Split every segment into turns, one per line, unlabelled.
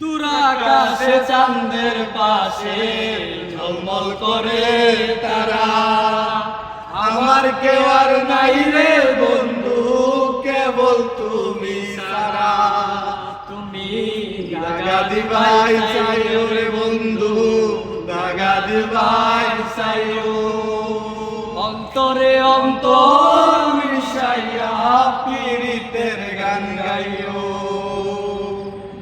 দুরাকাশে চাঁদের পাশে ঝলমল করে তারা। আমার কেউ আর নাই রে বন্ধু, কেবল তুমি সারা। তুমি দাগা দিবাই চাইও রে বন্ধু, দাগা দিবাই চাইও। অন্তরে অন্তর মিশাইয়া পীড়িতের গান গাইও।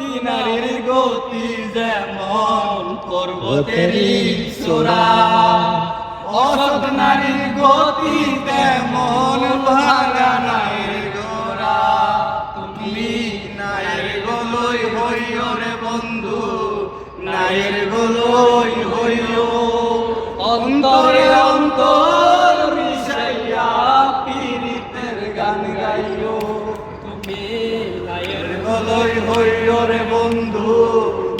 সতী নারীর গতি যেমন পর্বতেরই চোরা অসৎ নারীর গতি তেমন ভাঙা নাইর গোরা তুমি নায়ের গলই হইও রে বন্ধু নায়ের গলই হইও। অন্তর গলই হইও রে বন্ধু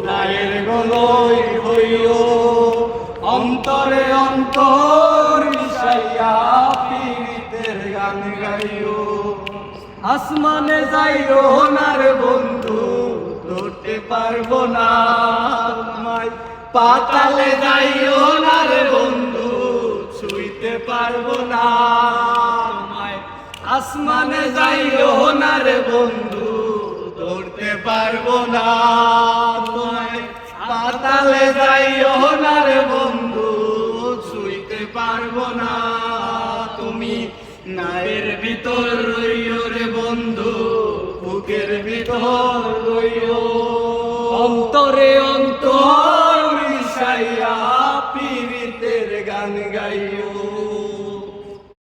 নায়ের গলই হইও অন্তরে অন্তর মিশাইয়া পীড়িতের গান গাইও আসমানে যাইও না রে বন্ধু ধরতে পারব না পাতালে যাইও না রে বন্ধু ছুঁইতে পারব না আসমানে যাইও না রে বন্ধু পারব না। পাতালে যাইও না রে বন্ধু, ছুঁইতে পারব না। তুমি নায়ের ভিতর রইও রে বন্ধু, বুকের ভিতর রইও। অন্তরে অন্তর মিশাইয়া পীড়িতের গান গাইও।